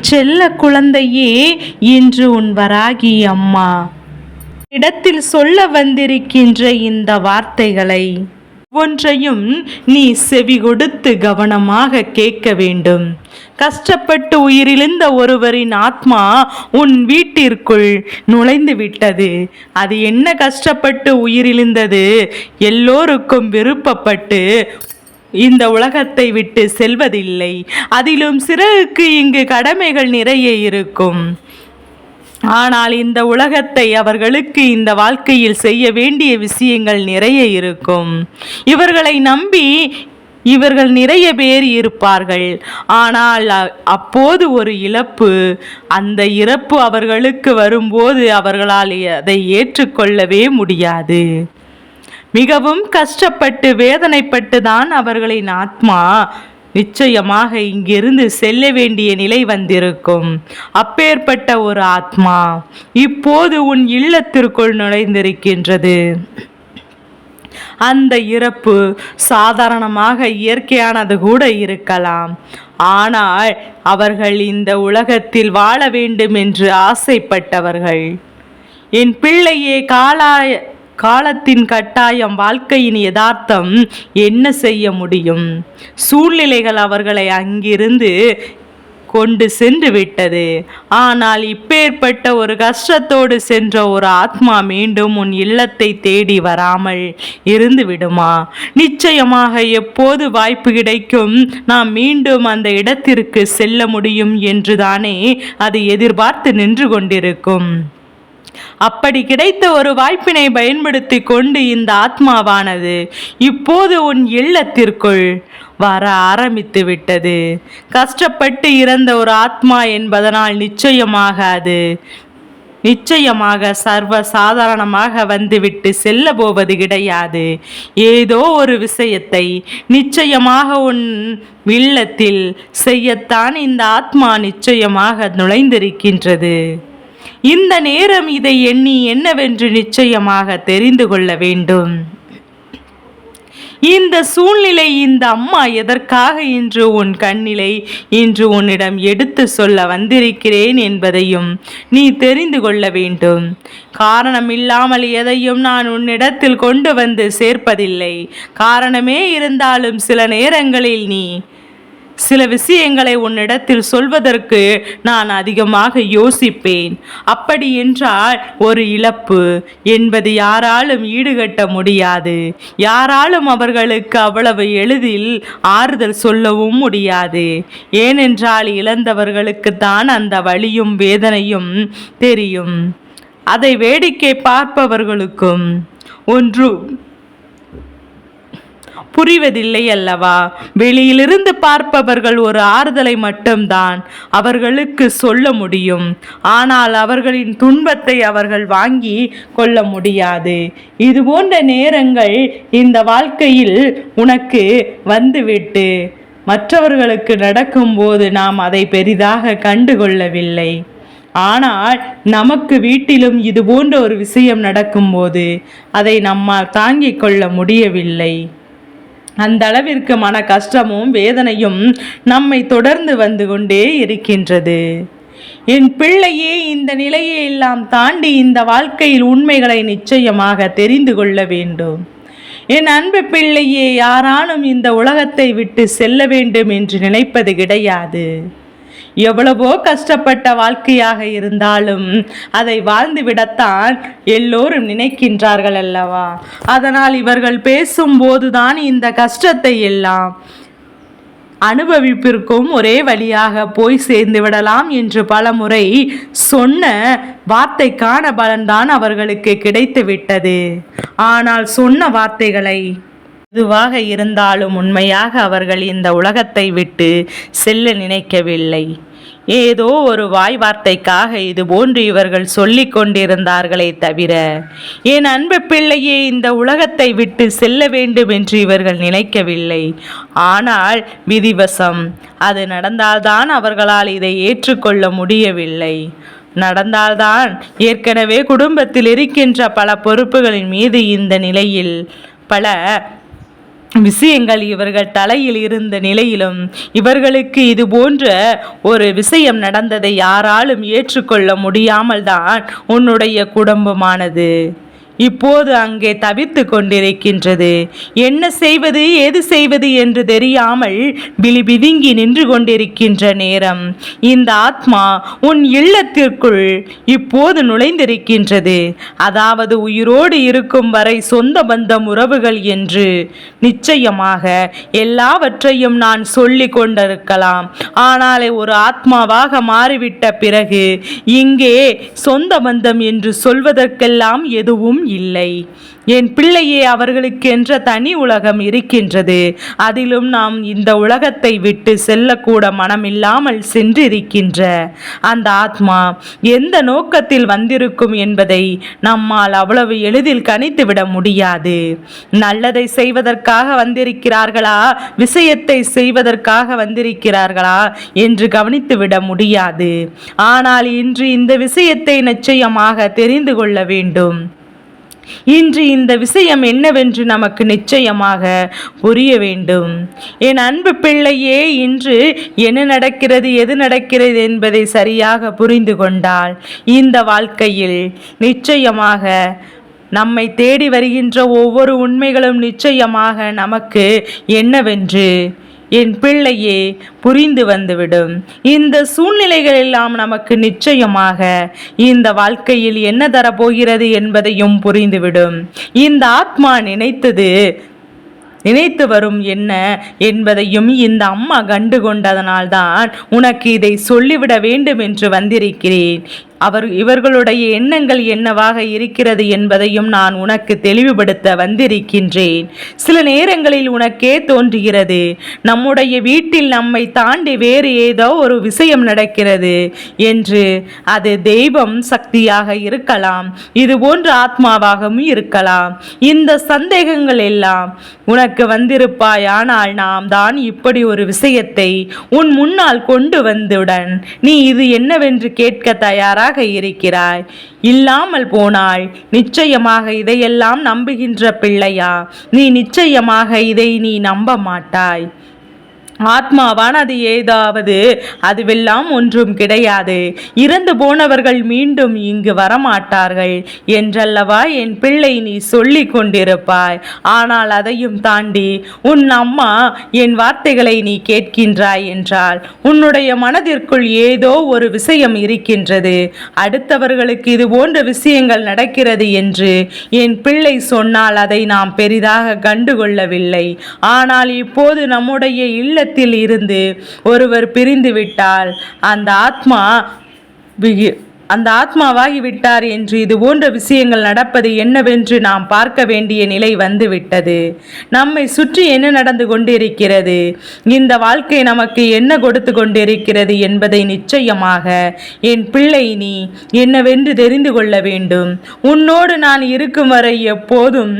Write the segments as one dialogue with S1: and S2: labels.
S1: செல்ல குழந்தையே இன்று உன் வராகி அம்மா. இடத்தில் சொல்ல வந்திருக்கின்ற இந்த வார்த்தைகளை ஒன்றையும் நீ செவி கொடுத்து கவனமாக கேட்க வேண்டும். கஷ்டப்பட்டு உயிரிழந்த ஒருவரின் ஆத்மா உன் வீட்டிற்குள் நுழைந்து விட்டது. அது என்ன கஷ்டப்பட்டு உயிரிழந்தது? எல்லோருக்கும் விருப்பப்பட்டு இந்த உலகத்தை விட்டு செல்வதில்லை. அதிலும் சிறகுக்கு இங்கு கடமைகள் நிறைய இருக்கும். ஆனால் இந்த உலகத்தை அவர்களுக்கு இந்த வாழ்க்கையில் செய்ய வேண்டிய விஷயங்கள் நிறைய இருக்கும். இவர்களை நம்பி இவர்கள் நிறைய பேர் இருப்பார்கள். ஆனால் அப்போது ஒரு இழப்பு அந்த இறப்பு அவர்களுக்கு வரும்போது அவர்களால் அதை ஏற்றுக்கொள்ளவே முடியாது. மிகவும் கஷ்டப்பட்டு வேதனைப்பட்டு தான் அவர்களின் ஆத்மா நிச்சயமாக இங்கிருந்து செல்ல வேண்டிய நிலை வந்திருக்கும். அப்பேற்பட்ட ஒரு ஆத்மா இப்போது உன் இல்லத்திற்குள் நுழைந்திருக்கின்றது. அந்த இறப்பு சாதாரணமாக இயற்கையானது கூட இருக்கலாம். ஆனால் அவர்கள் இந்த உலகத்தில் வாழ வேண்டும் என்று ஆசைப்பட்டவர்கள். என் பிள்ளையே காலாய காலத்தின் கட்டாயம் வாழ்க்கையின் யதார்த்தம் என்ன செய்ய முடியும்? சூழ்நிலைகள் அவர்களை அங்கிருந்து கொண்டு சென்று விட்டது. ஆனால் இப்பேற்பட்ட ஒரு கஷ்டத்தோடு சென்ற ஒரு ஆத்மா மீண்டும் உன் இல்லத்தை தேடி வராமல் இருந்து விடுமா? நிச்சயமாக எப்போது வாய்ப்பு கிடைக்கும்? நாம் மீண்டும் அந்த இடத்திற்கு செல்ல முடியும் என்றுதானே அது எதிர்பார்த்து நின்று கொண்டிருக்கும். அப்படி கிடைத்த ஒரு வாய்ப்பினை பயன்படுத்தி கொண்டு இந்த ஆத்மாவானது இப்போது உன் இல்லத்திற்குள் வர ஆரம்பித்து விட்டது. கஷ்டப்பட்டு இறந்த ஒரு ஆத்மா என்பதனால் நிச்சயமாக அது நிச்சயமாக சர்வ சாதாரணமாக வந்துவிட்டு செல்ல போவது கிடையாது. ஏதோ ஒரு விஷயத்தை நிச்சயமாக உன் இல்லத்தில் செய்யத்தான் இந்த ஆத்மா நிச்சயமாக நுழைந்திருக்கின்றது. இந்த நேரம் இதை எண்ணி என்னவென்று நிச்சயமாக தெரிந்து கொள்ள வேண்டும். இந்த சூழ்நிலை இந்த அம்மா எதற்காக இன்று உன் கண்ணிலை இன்று உன்னிடம் எடுத்து சொல்ல வந்திருக்கிறேன் என்பதையும் நீ தெரிந்து கொள்ள வேண்டும். காரணம் இல்லாமல் எதையும் நான் உன்னிடத்தில் கொண்டு வந்து சேர்ப்பதில்லை. காரணமே இருந்தாலும் சில நேரங்களில் நீ சில விஷயங்களை உன்னிடத்தில் சொல்வதற்கு நான் அதிகமாக யோசிப்பேன். அப்படி என்றால் ஒரு இழப்பு என்பது யாராலும் ஈடுகட்ட முடியாது. யாராலும் அவர்களுக்கு அவ்வளவு எளிதில் ஆறுதல் சொல்லவும் முடியாது. ஏனென்றால் இழந்தவர்களுக்கு தான் அந்த வழியும் வேதனையும் தெரியும். அதை வேடிக்கை பார்ப்பவர்களுக்கும் ஒன்று புரிவதில்லை அல்லவா? வெளியிலிருந்து பார்ப்பவர்கள் ஒரு ஆறுதலை மட்டும்தான் அவர்களுக்கு சொல்ல முடியும். ஆனால் அவர்களின் துன்பத்தை அவர்கள் வாங்கி கொள்ள முடியாது. இது போன்ற நேரங்கள் இந்த வாழ்க்கையில் உனக்கு வந்துவிட்டு மற்றவர்களுக்கு நடக்கும்போது நாம் அதை பெரிதாக கண்டுகொள்ளவில்லை. ஆனால் நமக்கு வீட்டிலும் இது போன்ற ஒரு விஷயம் நடக்கும்போது அதை நம்மால் தாங்கிக் கொள்ள முடியவில்லை. அந்த அளவிற்கு மன கஷ்டமும் வேதனையும் நம்மை தொடர்ந்து வந்து கொண்டே இருக்கின்றது. என் பிள்ளையே இந்த நிலையை எல்லாம் தாண்டி இந்த வாழ்க்கையில் உண்மைகளை நிச்சயமாக தெரிந்து கொள்ள வேண்டும். என் அன்பு பிள்ளையே யாரானும் இந்த உலகத்தை விட்டு செல்ல வேண்டும் என்று நினைப்பது கிடையாது. எவ்வளவோ கஷ்டப்பட்ட வாழ்க்கையாக இருந்தாலும் அதை வாழ்ந்து விடத்தான் எல்லோரும் நினைக்கின்றார்கள் அல்லவா? அதனால் இவர்கள் பேசும்போதுதான் இந்த கஷ்டத்தை எல்லாம் அனுபவிப்பிற்கும் ஒரே வழியாக போய் சேர்ந்து விடலாம் என்று பலமுறை சொன்ன வார்த்தைக்கான பலன்தான் அவர்களுக்கு கிடைத்து விட்டது. ஆனால் சொன்ன வார்த்தைகளை எதுவாக இருந்தாலும் உண்மையாக அவர்கள் இந்த உலகத்தை விட்டு செல்ல நினைக்கவில்லை. ஏதோ ஒரு வாய் வார்த்தைக்காக இது போன்று இவர்கள் சொல்லி கொண்டிருந்தார்களே தவிர என் அன்பு பிள்ளையே இந்த உலகத்தை விட்டு செல்ல வேண்டும் என்று இவர்கள் நினைக்கவில்லை. ஆனால் விதிவசம் அது நடந்தால்தான் அவர்களால் இதை ஏற்றுக்கொள்ள முடியவில்லை. நடந்தால்தான் ஏற்கனவே குடும்பத்தில் இருக்கின்ற பல பொறுப்புகளின் மீது இந்த நிலையில் பல விஷயங்கள் இவர்கள் தலையில் இருந்த நிலையிலும் இவர்களுக்கு இது போன்ற ஒரு விஷயம் நடந்ததை யாராலும் ஏற்றுக்கொள்ள முடியாமல் தான் உன்னுடைய குடும்பமானது. இப்போது அங்கே தவித்து கொண்டிருக்கின்றது. என்ன செய்வது ஏது செய்வது என்று தெரியாமல் பிலிபிதுங்கி நின்று கொண்டிருக்கின்ற நேரம். இந்த ஆத்மா உன் இல்லத்திற்குள் இப்போது நுழைந்திருக்கின்றது. அதாவது உயிரோடு இருக்கும் வரை சொந்த பந்தம் உறவுகள் என்று நிச்சயமாக எல்லாவற்றையும் நான் சொல்லி கொண்டிருக்கலாம். ஆனால் ஒரு ஆத்மாவாக மாறிவிட்ட பிறகு இங்கே சொந்த பந்தம் என்று சொல்வதற்கெல்லாம் எதுவும் இல்லை. என் பிள்ளையே அவர்களுக்கென்ற தனி உலகம் இருக்கின்றது. அதிலும் நாம் இந்த உலகத்தை விட்டு செல்லக்கூட மனமில்லாமல் சென்றிருக்கின்ற அந்த ஆத்மா எந்த நோக்கத்தில் வந்திருக்கும் என்பதை நம்மால் அவ்வளவு எளிதில் கணித்துவிட முடியாது. நல்லதை செய்வதற்காக வந்திருக்கிறார்களா? விஷயத்தை செய்வதற்காக வந்திருக்கிறார்களா? என்று கவனித்துவிட முடியாது. ஆனால் இன்று இந்த விஷயத்தை நிச்சயமாக தெரிந்து கொள்ள வேண்டும். இன்று இந்த விஷயம் என்னவென்று நமக்கு நிச்சயமாக புரிய வேண்டும். என் அன்பு பிள்ளையே இன்று என்ன நடக்கிறது எது நடக்கிறது என்பதை சரியாக புரிந்து கொண்டால் இந்த வாழ்க்கையில் நிச்சயமாக நம்மை தேடி வருகின்ற ஒவ்வொரு உண்மைகளும் நிச்சயமாக நமக்கு என்னவென்று என் பிள்ளையே புரிந்து வந்துவிடும். இந்த சூழ்நிலைகள் எல்லாம் நமக்கு நிச்சயமாக இந்த வாழ்க்கையில் என்ன தரப்போகிறது என்பதையும் புரிந்துவிடும். இந்த ஆத்மா நினைத்தது நினைத்து வரும் என்ன என்பதையும் இந்த அம்மா கண்டு கொண்டதனால்தான் உனக்கு இதை சொல்லிவிட வேண்டும் என்று வந்திருக்கிறேன். அவர் இவர்களுடைய எண்ணங்கள் என்னவாக இருக்கிறது என்பதையும் நான் உனக்கு தெளிவுபடுத்த வந்திருக்கின்றேன். சில நேரங்களில் உனக்கே தோன்றுகிறது நம்முடைய வீட்டில் நம்மை தாண்டி வேறு ஏதோ ஒரு விஷயம் நடக்கிறது என்று. அது தெய்வம் சக்தியாக இருக்கலாம் இது போன்ற ஆத்மாவாகவும் இருக்கலாம். இந்த சந்தேகங்கள் எல்லாம் உனக்கு வந்திருப்பாய் ஆனால் நாம் தான் இப்படி ஒரு விஷயத்தை உன் முன்னால் கொண்டு வந்துடன். நீ இது என்னவென்று கேட்க தயாரா தயாராக இருக்கிறாய். இல்லாமல் போனாள் நிச்சயமாக இதையெல்லாம் நம்புகின்ற பிள்ளையா. நீ நிச்சயமாக இதை நீ நம்ப மாட்டாய் ஆத்மாவானது ஏதாவது அதுவெல்லாம் ஒன்றும் கிடையாது. இறந்து போனவர்கள் மீண்டும் இங்கு வரமாட்டார்கள். என்றல்லவா என் பிள்ளை நீ சொல்லி கொண்டிருப்பாய். ஆனால் அதையும் தாண்டி உன் அம்மா என் வார்த்தைகளை நீ கேட்கின்றாய் என்றால் உன்னுடைய மனதிற்குள் ஏதோ ஒரு விஷயம் இருக்கின்றது. அடுத்தவர்களுக்கு இது போன்ற விஷயங்கள் நடக்கிறது என்று என் பிள்ளை சொன்னால் அதை நாம் பெரிதாக கண்டுகொள்ளவில்லை. ஆனால் இப்போது நம்முடைய இல்ல இல்லத்தில் இருந்து ஒருவர் பிரிந்து விட்டால் அந்த ஆத்மா அந்த ஆத்மாவாகி விட்டார் என்று இது போன்ற விஷயங்கள் நடப்பது என்னவென்று நாம் பார்க்க வேண்டிய நிலை வந்துவிட்டது. நம்மை சுற்றி என்ன நடந்து கொண்டிருக்கிறது? இந்த வாழ்க்கை நமக்கு என்ன கொடுத்து கொண்டிருக்கிறது என்பதை நிச்சயமாக என் பிள்ளை நீ என்னவென்று தெரிந்து கொள்ள வேண்டும். உன்னோடு நான் இருக்கும் வரை எப்போதும்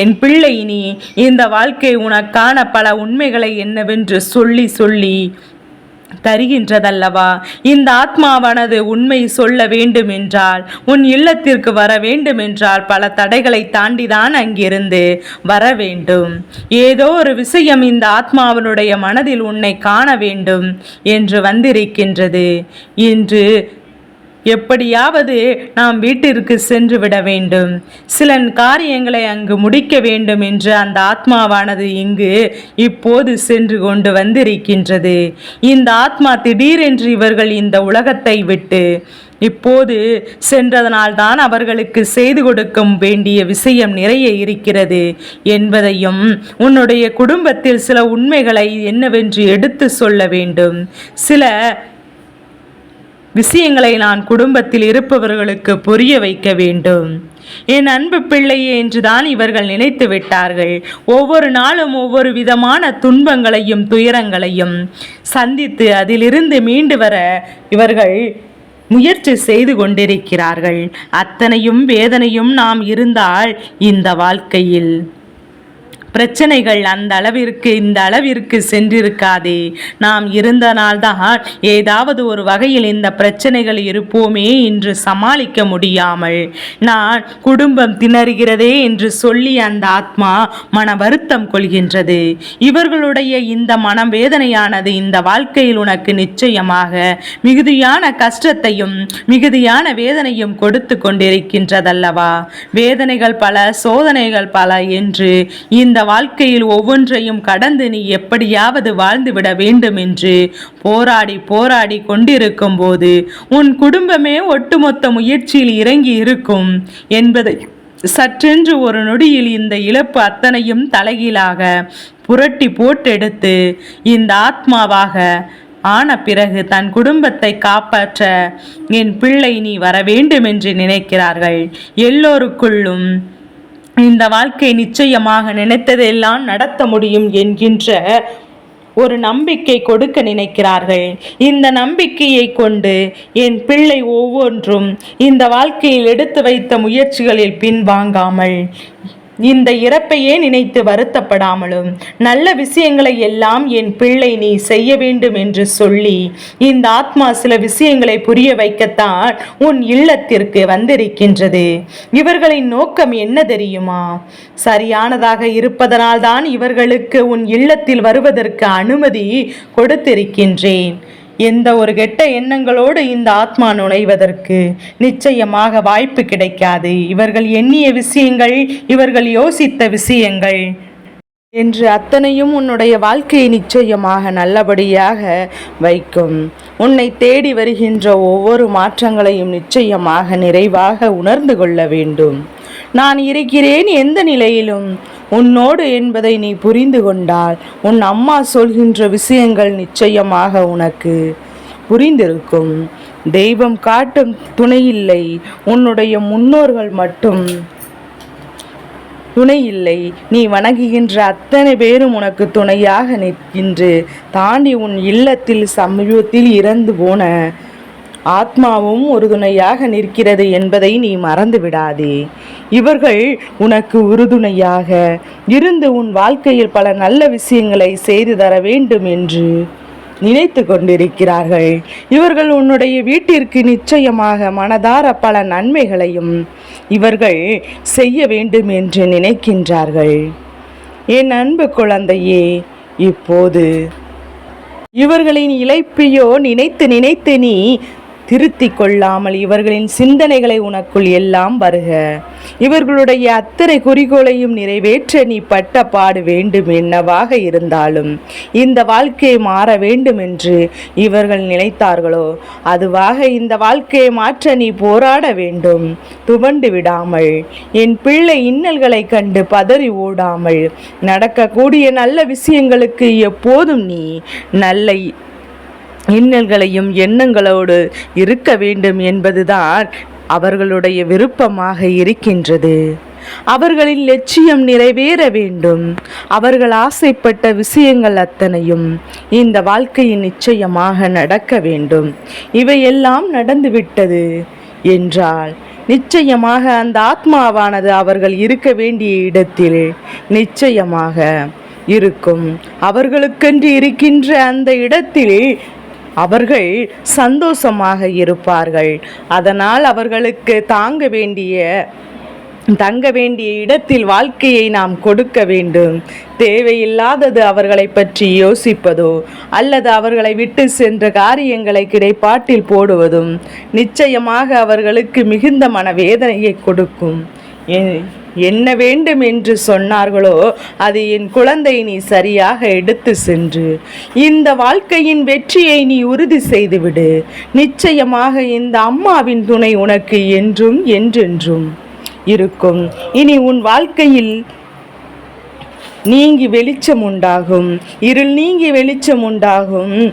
S1: என் பிள்ளை நீ இந்த வாழ்க்கை உனக்கான பல உண்மைகளை என்னவென்று சொல்லி சொல்லி தருகின்றதல்லவா? இந்த ஆத்மாவானது உண்மை சொல்ல வேண்டும் என்றால் உன் இல்லத்திற்கு வர வேண்டும் என்றால் பல தடைகளை தாண்டிதான் அங்கிருந்து வர வேண்டும். ஏதோ ஒரு விஷயம் இந்த ஆத்மாவனுடைய மனதில் உன்னை காண வேண்டும் என்று வந்திருக்கின்றது. இன்று எப்படியாவது நாம் வீட்டிற்கு சென்று விட வேண்டும். சில காரியங்களை அங்கு முடிக்க வேண்டும் என்று அந்த ஆத்மாவானது இங்கு இப்போது சென்று கொண்டு வந்திருக்கின்றது. இந்த ஆத்மா திடீரென்று இவர்கள் இந்த உலகத்தை விட்டு இப்போது சென்றதனால்தான் அவர்களுக்கு செய்து கொடுக்க வேண்டிய விஷயம் நிறைய இருக்கிறது என்பதையும் உன்னுடைய குடும்பத்தில் சில உண்மைகளை என்னவென்று எடுத்து சொல்ல வேண்டும். சில விஷயங்களை நான் குடும்பத்தில் இருப்பவர்களுக்கு புரிய வைக்க வேண்டும். என் அன்பு பிள்ளையே என்றுதான் இவர்கள் நினைத்து விட்டார்கள். ஒவ்வொரு நாளும் ஒவ்வொரு விதமான துன்பங்களையும் துயரங்களையும் சந்தித்து அதிலிருந்து மீண்டு வர இவர்கள் முயற்சி செய்து கொண்டிருக்கிறார்கள். அத்தனையும் வேதனையும் நாம் இருந்தால் இந்த வாழ்க்கையில் பிரச்சனைகள் அந்த அளவிற்கு இந்த அளவிற்கு சென்றிருக்காதே. நாம் இருந்த நாள்தான் ஏதாவது ஒரு வகையில் இந்த பிரச்சனைகள் இருப்போமே என்று சமாளிக்க முடியாமல் நான் குடும்பம் திணறுகிறதே என்று சொல்லி அந்த ஆத்மா மன வருத்தம் கொள்கின்றது. இவர்களுடைய இந்த மனம் வேதனையானது இந்த வாழ்க்கையில் உனக்கு நிச்சயமாக மிகுதியான கஷ்டத்தையும் மிகுதியான வேதனையும் கொடுத்து கொண்டிருக்கின்றதல்லவா? வேதனைகள் பல சோதனைகள் பல என்று இந்த வாழ்க்கையில் ஒவ்வொன்றையும் கடந்து நீ எப்படியாவது வாழ்ந்துவிட வேண்டும் என்று போராடி போராடி கொண்டிருக்கும் போது உன் குடும்பமே ஒட்டுமொத்த முயற்சியில் இறங்கி இருக்கும் என்பதை சற்றென்று ஒரு நொடியில் இந்த இழப்பு அத்தனையும் தலைகீழாக புரட்டி போட்டெடுத்து இந்த ஆத்மாவாக ஆன பிறகு தன் குடும்பத்தை காப்பாற்ற என் பிள்ளை நீ வர வேண்டும் என்று நினைக்கிறார்கள். எல்லோருக்குள்ளும் இந்த வாழ்க்கை நிச்சயமாக நினைத்ததெல்லாம் நடத்த முடியும் என்கின்ற ஒரு நம்பிக்கை கொடுக்க நினைக்கிறார்கள். இந்த நம்பிக்கையை கொண்டு என் பிள்ளை ஒவ்வொன்றும் இந்த வாழ்க்கையில் எடுத்து வைத்த முயற்சிகளில் பின்வாங்காமல் இந்த இறப்பையே நினைத்து வருத்தப்படாமலும் நல்ல விஷயங்களை எல்லாம் என் பிள்ளை நீ செய்ய வேண்டும் என்று சொல்லி இந்த ஆத்மா சில விஷயங்களை புரிய வைக்கத்தான் உன் இல்லத்திற்கு வந்திருக்கின்றது. இவர்களின் நோக்கம் என்ன தெரியுமா? சரியானதாக இருப்பதனால்தான் இவர்களுக்கு உன் இல்லத்தில் வருவதற்கு அனுமதி கொடுத்திருக்கின்றேன். எந்த ஒரு கெட்ட எண்ணங்களோடு இந்த ஆத்மா நுழைவதற்கு நிச்சயமாக வாய்ப்பு கிடைக்காது. இவர்கள் எண்ணிய விஷயங்கள் இவர்கள் யோசித்த விஷயங்கள் என்று அத்தனையும் உன்னுடைய வாழ்க்கையை நிச்சயமாக நல்லபடியாக வைக்கும். உன்னை தேடி வருகின்ற ஒவ்வொரு மாற்றங்களையும் நிச்சயமாக நிறைவாக உணர்ந்து கொள்ள வேண்டும். நான் இருக்கிறேன் எந்த நிலையிலும்? உன்னோடு என்பதை நீ புரிந்து கொண்டால் உன் அம்மா சொல்கின்ற விஷயங்கள் நிச்சயமாக உனக்கு புரிந்திருக்கும். தெய்வம் காட்டும் துணையில்லை உன்னுடைய முன்னோர்கள் மட்டும் துணை இல்லை. நீ வணங்குகின்ற அத்தனை பேரும் உனக்கு துணையாக நிற்கின்று தாண்டி உன் இல்லத்தில் சமீபத்தில் இறந்து போன ஆத்மாவும் உறுதுணையாக நிற்கிறது என்பதை நீ மறந்து விடாதே இவர்கள் உனக்கு உறுதுணையாக இருந்து உன் வாழ்க்கையில் பல நல்ல விஷயங்களை செய்து தர வேண்டும் என்று நினைத்து கொண்டிருக்கிறார்கள். இவர்கள் உன்னுடைய வீட்டிற்கு நிச்சயமாக மனதார பல நன்மைகளையும் இவர்கள் செய்ய வேண்டும் என்று நினைக்கின்றார்கள். என் அன்பு குழந்தையே இப்போது இவர்களின் இழைப்பையோ நினைத்து நினைத்து நீ திருத்தி கொள்ளாமல் இவர்களின் சிந்தனைகளை உனக்குள் எல்லாம் வருக. இவர்களுடைய அத்தனை குறிக்கோளையும் நிறைவேற்ற நீ பட்ட பாடு வேண்டும் என்னவாக இருந்தாலும். இந்த வாழ்க்கையை மாற வேண்டும் என்று இவர்கள் நினைத்தார்களோ? அதுவாக இந்த வாழ்க்கையை மாற்ற நீ போராட வேண்டும். துவண்டு விடாமல். என் பிள்ளை இன்னல்களை கண்டு பதறி ஓடாமல். நடக்கக்கூடிய நல்ல விஷயங்களுக்கு எப்போதும் நீ நல்ல இன்னல்களையும் எண்ணங்களோடு இருக்க வேண்டும் என்பதுதான் அவர்களுடைய விருப்பமாக இருக்கின்றது. அவர்களின் லட்சியம் நிறைவேற வேண்டும். அவர்கள் ஆசைப்பட்ட விஷயங்கள் அத்தனையும் இந்த வாழ்க்கையின் நிச்சயமாக நடக்க வேண்டும். இவையெல்லாம் நடந்துவிட்டது என்றால் நிச்சயமாக அந்த ஆத்மாவானது அவர்கள் இருக்க வேண்டிய இடத்தில் நிச்சயமாக இருக்கும். அவர்களுக்கென்று இருக்கின்ற அந்த இடத்தில் அவர்கள் சந்தோஷமாக இருப்பார்கள். அதனால் அவர்களுக்கு தாங்க வேண்டிய தங்க வேண்டிய இடத்தில் வாழ்க்கையை நாம் கொடுக்க வேண்டும். தேவையில்லாதது அவர்களை பற்றி யோசிப்பதோ அல்லது அவர்களை விட்டு சென்ற காரியங்களை கிடைப்பாட்டில் போடுவதும் நிச்சயமாக அவர்களுக்கு மிகுந்த மனவேதனையை கொடுக்கும். என்ன வேண்டும் என்று சொன்னார்களோ அது என் குழந்தை நீ சரியாக எடுத்து சென்று. இந்த வாழ்க்கையின் வெற்றியை நீ உறுதி செய்துவிடு. நிச்சயமாக இந்த அம்மாவின் துணை உனக்கு என்றும் என்றென்றும் இருக்கும். இனி உன் வாழ்க்கையில் நீங்கி வெளிச்சம் உண்டாகும். இருள் நீங்கி வெளிச்சம் உண்டாகும்.